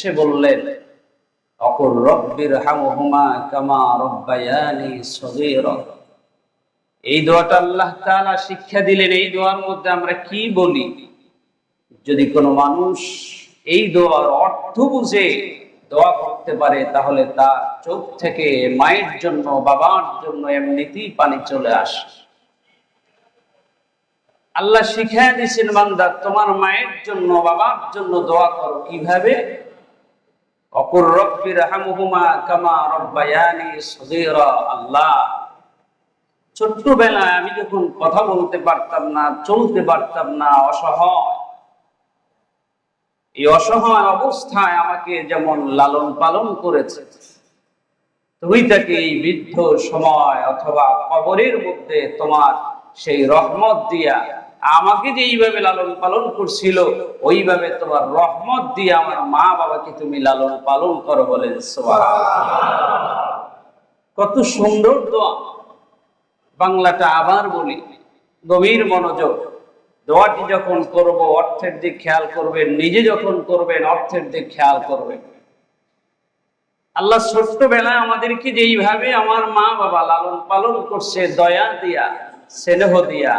সে বললেন অকুর রব্বির হামহুমা কামা রব্বায়ানি সগীরা। এই দোয়াটা আল্লাহ তাআলা শিক্ষা দিলেন, এই দোয়ার মধ্যে আমরা কি বলি? যদি কোনো মানুষ এই দোয়ার অর্থ বুঝে দোয়া করতে পারে, তাহলে তার চোখ থেকে মায়ের জন্য, বাবার জন্য এমনিতেই পানি চলে আসে। আল্লাহ শিখাই দিয়েছেন, বান্দা, তোমার মায়ের জন্য, বাবার জন্য দোয়া করো। কীভাবে? অকুর রব্বির হামহুমা কামা রব্বায়ানি সগীরা, আল্লাহ। ছোট্টবেলায় আমি যখন কথা বলতে পারতাম না, চলতে পারতাম না, অসহায়। এই অসহায় অবস্থায় আমাকে যেমন লালন পালন করেছে, তুমি তাকে এই বৃদ্ধ সময় অথবা কবরের মধ্যে তোমার সেই রহমত দিয়া আমাকে যে এইভাবে লালন পালন করছিল, ওইভাবে তোমার রহমত দিয়ে আমার মা বাবাকে তুমি লালন পালন করো বলেন কত সুন্দর দোয়া। বাংলাটা আবার বলি, গভীর মনোযোগ। দোয়াটি যখন করব, অর্থের দিক খেয়াল করবেন, নিজে যখন করবেন, অর্থের দিক খেয়াল করবেন। আল্লাহ ছোট্টবেলায় আমাদেরকে যেইভাবে আমার মা বাবা লালন পালন করছে, দয়া দিয়া, স্নেহ দিয়া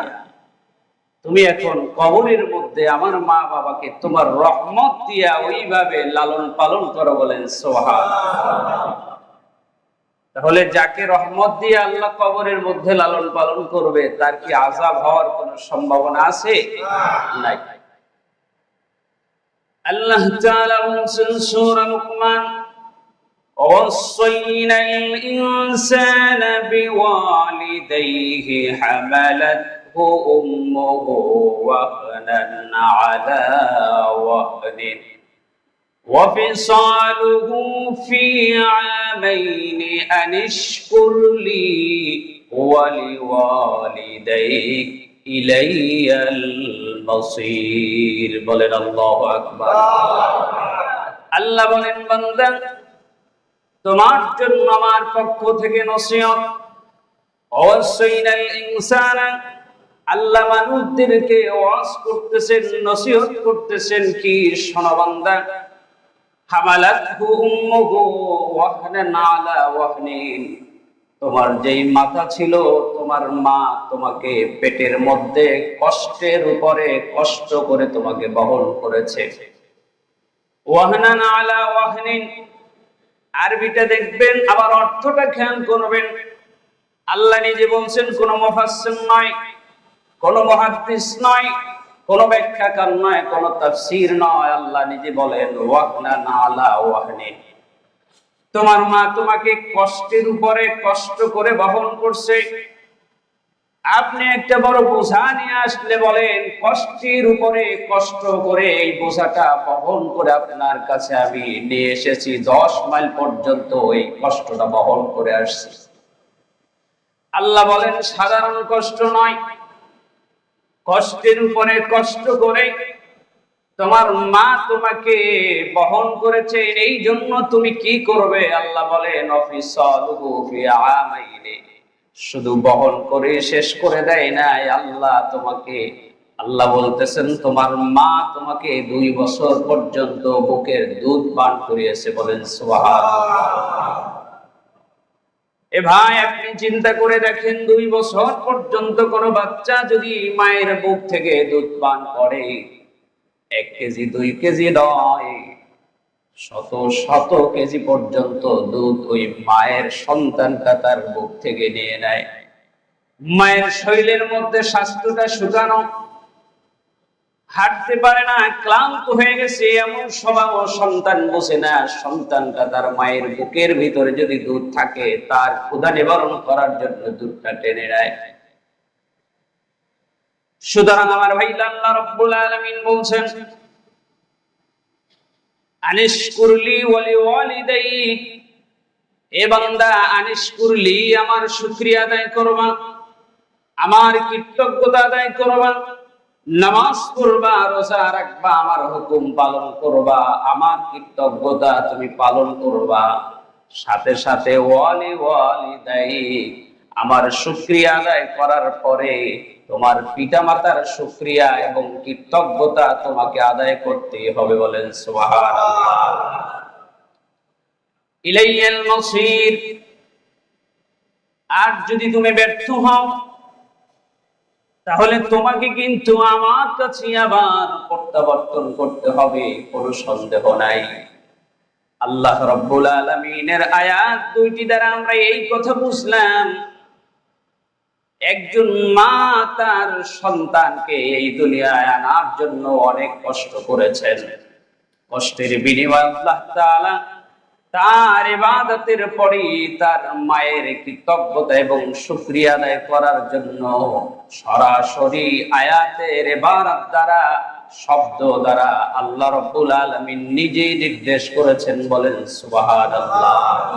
তুমি এখন কবরের মধ্যে আমার মা বাবাকে তোমার রহমত দিয়া ওইভাবে লালন পালন করো বলেন সোহা তাহলে যাকে রহমত দিয়ে আল্লাহ কবরের মধ্যে লালন পালন করবে তার কি আজাব হওয়ার কোন সম্ভাবনা আছে নাই আল্লাহ তাআলা বলছেন সূরা লুকমান ووصينا الإنسان بوالديه حملته أمه وهنا على وهن وفصاله في عامين أن اشكر لي ولوالديك إلي المصير বলেন আল্লাহু আকবার আল্লাহ বলেন বান্দা তোমার জন্য আমার পক্ষ থেকে নসিহত অবশ্যইনাল ইনসানা আল্লাহ মানুষদেরকে ওয়াজ করতেছেন, নসিহত করতেছেন কি শোনো বান্দা হামালাতহু উম্মুহু ওয়াহনান আলা ওয়াহনিন। তোমার যেই মাথা ছিল, তোমার মা তোমাকে পেটের মধ্যে কষ্টের উপরে কষ্ট করে তোমাকে বহন করেছে। ওয়াহনান আলা ওয়াহনিন। আরবিটা দেখবেন, আবার অর্থটা খেয়াল করবেন। আল্লাহ নিজে বলছেন, কোন মুফাসসির নয় কোন মুহাদ্দিস নয়, কোন ব্যাখ্যাকার নয়, কোন তাফসীর নয়। আল্লাহ নিজে বলেন ওয়াহনা নালা ওয়াহনি। তোমার মা তোমাকে কষ্টের উপরে কষ্ট করে বহন করছে। আপনি একটা বড় বোঝা নিয়ে আসলে বলেন, কষ্টের উপরে কষ্ট করে এই বোঝাটা বহন করে আপনার কাছে আমি নিয়ে এসেছি। দশ মাইল পর্যন্ত ওই কষ্টটা বহন করে আসছি। আল্লাহ বলেন, সাধারণ কষ্ট নয় কষ্টের উপরে কষ্ট করে তোমার মা তোমাকে বহন করেছে, এই জন্য তুমি কি করবে? আল্লাহ আমাইনি শুধু বহন করে শেষ করে দেয় নাই, আল্লাহ তোমাকে, আল্লাহ বলতেছেন, তোমার মা তোমাকে দুই বছর পর্যন্ত বুকের দুধ পান করিয়েছে। বলেন, সুবহানাল্লাহ। এ ভাই, আপনি চিন্তা করে দেখেন, দুই বছর পর্যন্ত কোন বাচ্চা যদি মায়ের বুক থেকে দুধ পান করে, এক কেজি, দুই কেজি নয়, শত শত কেজি পর্যন্ত দুধ ওই মায়ের সন্তানটা তার বুক থেকে নিয়ে নেয়। মায়ের শরীরের মধ্যে স্বাস্থ্যটা শুকানো হাঁটতে পারে না, ক্লান্ত হয়ে গেছে, এমন স্বভাব সন্তান বসে না। সন্তানটা তার মায়ের বুকের ভিতরে যদি দুধ থাকে, তার ক্ষুধা নিবারণ করার জন্য দুধটা টেনে নেয়। সুতরাং আমার ভাই আল্লাহ রব্বুল আলামিন বলছেন আনিস কুরলি ওয়ালি ওয়ালিদাইক এ বান্দা আনিস কুরলি আমার শুকরিয়া আদায় করবা, আমার কৃতজ্ঞতা আদায় করবা। নামাজ পড়বা, রোজা রাখবা, আমার হুকুম পালন করবা, আমার কৃতজ্ঞতা তুমি পালন করবা। সাথে সাথে ওয়ালি ওয়ালি দেয় আমার শুক্রিয়া আদায় করার পরে তোমার পিতামাতার শুক্রিয়া এবং কৃতজ্ঞতা তোমাকে আদায় করতে হবে বলেন আর যদি তুমি ব্যর্থ হও তাহলে তোমাকে কিন্তু আমার কাছে আবার প্রত্যাবর্তন করতে হবে, কোনো সন্দেহ নাই। আল্লাহ রব্বুল আলমিনের আয়াত দুইটি দ্বারা আমরা এই কথা বুঝলাম। একজন মা তার সন্তানকে এই দুনিয়ায় আনার জন্য অনেক কষ্ট করেছেন। কষ্টের বিনিময় আল্লাহ তাআলা তার ইবাদতের পরে তার মায়ের কৃতজ্ঞতা এবং শুকরিয়া আদায় করার জন্য সরাসরি আয়াতের ইবাদত দ্বারা, শব্দ দ্বারা আল্লাহ রব্বুল আলামিন নিজেই নির্দেশ করেছেন বলেন, সুবহানাল্লাহ।